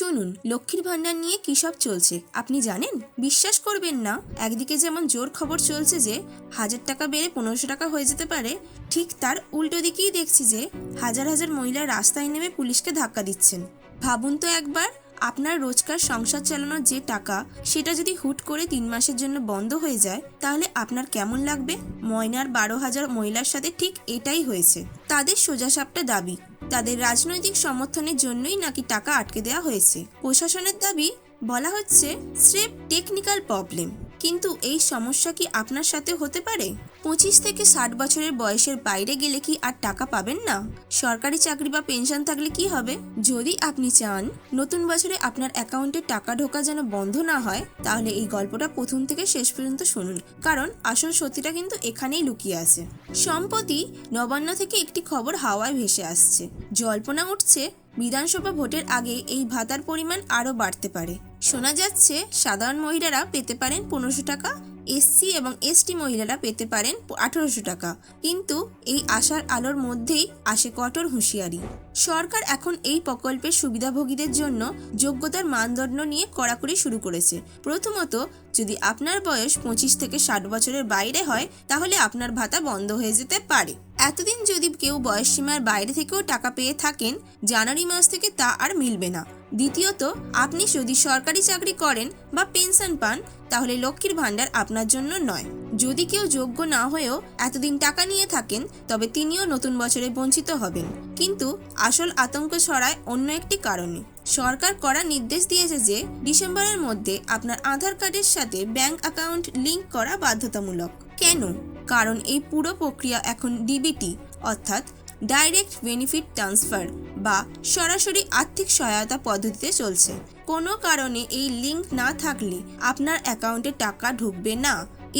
শুনুন, লক্ষ্মীর ভাণ্ডার নিয়ে কী সব চলছে? আপনি জানেন? বিশ্বাস করবেন না। একদিকে যেমন জোর খবর চলছে যে, হাজার টাকা বেড়ে পনেরোশো টাকা হয়ে যেতে পারে, ঠিক তার উল্টো দিকেই দেখছি যে, হাজার হাজার মহিলা রাস্তায় নেমে পুলিশকে ধাক্কা দিচ্ছেন। ভাবুন তো একবার আপনার রোজকার সংসার চালানোর যে টাকা, সেটা যদি হুট করে তিন মাসের জন্য বন্ধ হয়ে যায়, তাহলে আপনার কেমন লাগবে? ময়নার বারো হাজার মহিলার সাথে ঠিক এটাই হয়েছে। তাদের সোজাসাপটা দাবি, তাদের রাজনৈতিক সমর্থনের জন্যই নাকি টাকা আটকে দেওয়া হয়েছে। প্রশাসনের দাবি, বলা হচ্ছে, স্রেফ টেকনিক্যাল প্রবলেম কিন্তু এই সমস্যা কি আপনার সাথে হতে পারে? পঁচিশ থেকে ষাট বছরের বয়সের বাইরে গেলে কি আর টাকা পাবেন না? সরকারি চাকরি বা পেনশন থাকলে কি হবে? যদি আপনি চান নতুন বছরে আপনার অ্যাকাউন্টে টাকা ঢোকা যেন বন্ধ না হয়, তাহলে এই গল্পটা প্রথম থেকে শেষ পর্যন্ত শুনুন। কারণ আসল সত্যিটা কিন্তু এখানেই লুকিয়ে আছে। সম্প্রতি নবান্ন থেকে একটি খবর হাওয়ায় ভেসে আসছে। জল্পনা উঠছে, বিধানসভা ভোটের আগে এই ভাতার পরিমাণ আরও বাড়তে পারে। শোনা যাচ্ছে সাধারণ মহিলারা পেতে পারেন পনেরোশো টাকা এসসি এবং এসটি মহিলারা পেতে পারেন আঠারোশো টাকা। কিন্তু এই আশার আলোর মধ্যেই আসে কঠোর হুঁশিয়ারি। সরকার এখন এই প্রকল্পের সুবিধাভোগীদের জন্য যোগ্যতার মানদণ্ড নিয়ে কড়াকড়ি শুরু করেছে। প্রথমত, যদি আপনার বয়স পঁচিশ থেকে ষাট বছরের বাইরে হয়, তাহলে আপনার ভাতা বন্ধ হয়ে যেতে পারে। এতদিন যদি কেউ বয়সসীমার বাইরে থেকেও টাকা পেয়ে থাকেন, জানুয়ারি মাস থেকে তা আর মিলবে না। দ্বিতীয়ত, আপনি যদি সরকারি চাকরি করেন বা পেনশন পান, তাহলে লক্ষ্মীর ভাণ্ডার আপনার জন্য নয়। যদি কেউ যোগ্য না হয়েও এতদিন টাকা নিয়ে থাকেন, তবে তিনিও নতুন বছরে বঞ্চিত হবেন। কিন্তু আসল আতঙ্ক ছড়ায় অন্য একটি কারণে। সরকার করা নির্দেশ দিয়েছে যে, ডিসেম্বরের মধ্যে আপনার আধার কার্ডের সাথে ব্যাংক অ্যাকাউন্ট লিংক করা বাধ্যতামূলক। কেন? কারণ এই পুরো প্রক্রিয়া এখন ডিবিটি, অর্থাৎ ডাইরেক্ট বেনিফিট ট্রান্সফার বা সরাসরি আর্থিক সহায়তা পদ্ধতিতে চলছে। কোনো কারণে এই লিঙ্ক না থাকলে আপনার অ্যাকাউন্টে টাকা ঢুকবে না।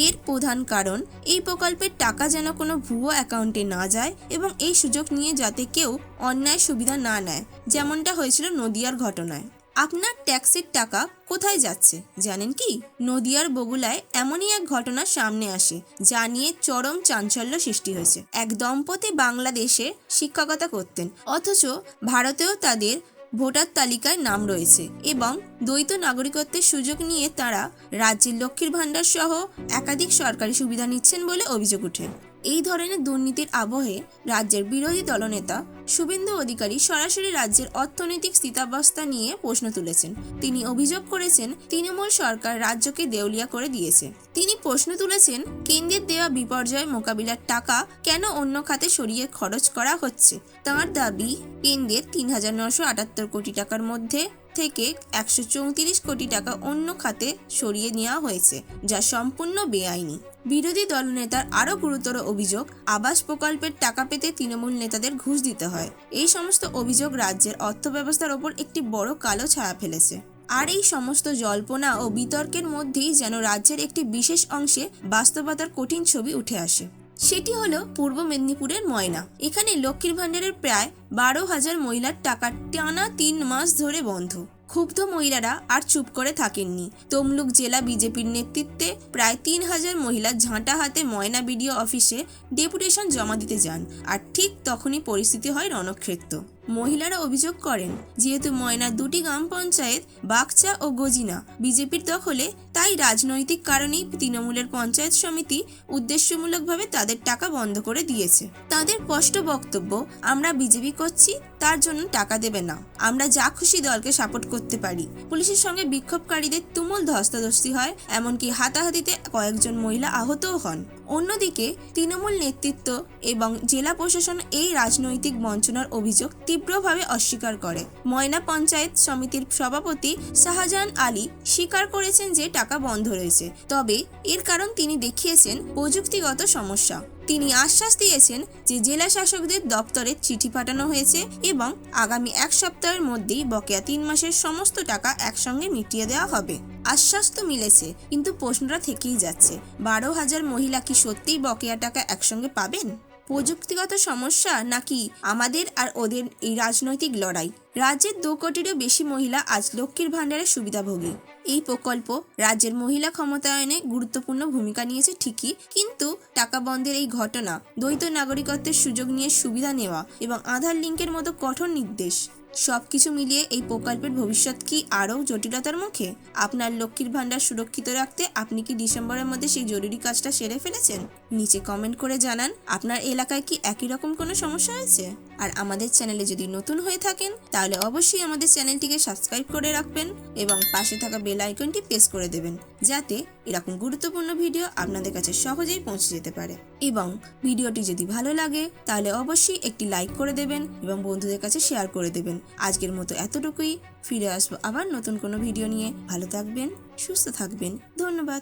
এর প্রধান কারণ, এই প্রকল্পের টাকা যেন কোনো ভুয়ো অ্যাকাউন্টে না যায় এবং এই সুযোগ নিয়ে যাতে কেউ অন্যায় সুবিধা না নেয়, যেমনটা হয়েছিল নদিয়ার ঘটনায়। আপনার ট্যাক্সের টাকা কোথায় যাচ্ছে? জানেন কি? নদিয়ার বগুলায় এমনই এক ঘটনা সামনে আসে, যা নিয়ে চরম চাঞ্চল্য সৃষ্টি হয়েছে। এক দম্পতি বাংলাদেশে শিক্ষকতা করতেন, অথচ ভারতেও তাদের ভোটার তালিকায় নাম রয়েছে এবং দ্বৈত নাগরিকত্বের সুযোগ নিয়ে তারা রাজ্যের লক্ষ্মীর ভাণ্ডার সহ একাধিক সরকারি সুবিধা নিচ্ছেন বলে অভিযোগ ওঠে। এই ধরনের দুর্নীতির আবহে রাজ্যের বিরোধী দলনেতা শুভেন্দু অধিকারী সরাসরি রাজ্যের অর্থনৈতিক স্থিতাবস্থা নিয়ে প্রশ্ন তুলেছেন। তিনি অভিযোগ করেছেন, তৃণমূল সরকার রাজ্যকে দেউলিয়া করে দিয়েছে। তিনি প্রশ্ন তুলেছেন, কেন্দ্রের দেওয়া বিপর্যয় মোকাবিলার টাকা কেন অন্য খাতে সরিয়ে খরচ করা হচ্ছে? তাঁর দাবি, কেন্দ্রের তিন হাজার নশো আটাত্তর কোটি টাকার মধ্যে থেকে একশো চৌত্রিশ কোটি টাকা অন্য খাতে সরিয়ে নেওয়া হয়েছে, যা সম্পূর্ণ বেআইনি। বিরোধী দলনেতার আরও গুরুতর অভিযোগ, আবাস প্রকল্পের টাকা পেতে তৃণমূল নেতাদের ঘুষ দিতে হয়। এই সমস্ত অভিযোগ রাজ্যের অর্থব্যবস্থার ওপর একটি বড় কালো ছায়া ফেলেছে। আর এই সমস্ত জল্পনা ও বিতর্কের মধ্যেই যেন রাজ্যের একটি বিশেষ অংশে বাস্তবতার কঠিন ছবি উঠে আসে। সেটি হলো পূর্ব মেদিনীপুরের ময়না। এখানে লক্ষ্মীর ভাণ্ডারের প্রায় বারো হাজার মহিলার টাকা টানা তিন মাস ধরে বন্ধ। ক্ষুব্ধ মহিলারা আর চুপ করে থাকেননি। তমলুক জেলা বিজেপির নেতৃত্বে প্রায় তিন হাজার মহিলা ঝাঁটা হাতে ময়না বিডিও অফিসে ডেপুটেশন জমা দিতে যান, আর ঠিক তখনই পরিস্থিতি হয় রণক্ষেত্র। মহিলারা অভিযোগ করেন, যেহেতু ময়নার দুটি গ্রাম পঞ্চায়েত, বাগচা ও গজিনা। বিজেপির দখলে তাই রাজনৈতিক কারণেই তৃণমূলের পঞ্চায়েত সমিতি উদ্দেশ্যমূলকভাবে তাদের টাকা বন্ধ করে দিয়েছে। তাদের স্পষ্ট বক্তব্য, আমরা বিজেপি করছি তার জন্য টাকা দেবে না। আমরা যা খুশি দলকে সাপোর্ট করতে পারি। পুলিশের সঙ্গে বিক্ষোভকারীদের তুমুল ধস্তাধস্তি হয়, এমনকি হাতাহাতিতে কয়েকজন মহিলা আহতও হন। অন্যদিকে, তৃণমূল নেতৃত্ব এবং জেলা প্রশাসন এই রাজনৈতিক বঞ্চনার অভিযোগ তীব্রভাবে অস্বীকার করে। ময়না পঞ্চায়েত সমিতির সভাপতি শাহজাহান আলী স্বীকার করেছেন যে টাকা বন্ধ রয়েছে, তবে এর কারণ তিনি দেখিয়েছেন প্রযুক্তিগত সমস্যা। তিনি আশ্বাস দিয়েছেন যে জেলা শাসকদের দপ্তরে চিঠি পাঠানো হয়েছে এবং আগামী এক সপ্তাহের মধ্যেই বকেয়া তিন মাসের সমস্ত টাকা একসঙ্গে মিটিয়ে দেওয়া হবে। আশ্বাস তো মিলেছে, কিন্তু প্রশ্নটা থেকেই যাচ্ছে। বারো হাজার মহিলা কি সত্যিই বকেয়া টাকা একসঙ্গে পাবেন? প্রযুক্তিগত সমস্যা নাকি আমাদের আর ওদের এই রাজনৈতিক লড়াই? রাজ্যের দু কোটিরও বেশি মহিলা আজ লক্ষ্মীর ভাণ্ডারের সুবিধাভোগী। এই প্রকল্প রাজ্যের মহিলা ক্ষমতায়নে গুরুত্বপূর্ণ ভূমিকা নিয়েছে ঠিকই, কিন্তু টাকা বন্ধের এই ঘটনা, দ্বৈত নাগরিকত্বের সুযোগ নিয়ে সুবিধা নেওয়া এবং আধার লিঙ্কের মতো কঠোর নির্দেশ সব কিছু মিলিয়ে এই প্রকল্পের ভবিষ্যৎ কি আরও জটিলতার মুখে? আপনার লক্ষ্মীর ভাণ্ডার সুরক্ষিত রাখতে আপনি কি ডিসেম্বরের মধ্যে সেই জরুরি কাজটা সেরে ফেলেছেন? নিচে কমেন্ট করে জানান, আপনার এলাকায় কি একই রকম কোনো সমস্যা হয়েছে? আর আমাদের চ্যানেলে যদি নতুন হয়ে থাকেন, তাহলে অবশ্যই আমাদের চ্যানেলটিকে সাবস্ক্রাইব করে রাখবেন এবং পাশে থাকা বেল আইকনটি প্রেস করে দেবেন, যাতে এরকম গুরুত্বপূর্ণ ভিডিও আপনাদের কাছে সহজেই পৌঁছে যেতে পারে। এবং ভিডিওটি যদি ভালো লাগে, তাহলে অবশ্যই একটি লাইক করে দেবেন এবং বন্ধুদের কাছে শেয়ার করে দেবেন। আজকের মতো এতটুকুই। ফিরে আসব আবার নতুন কোনো ভিডিও নিয়ে। ভালো থাকবেন, সুস্থ থাকবেন। ধন্যবাদ।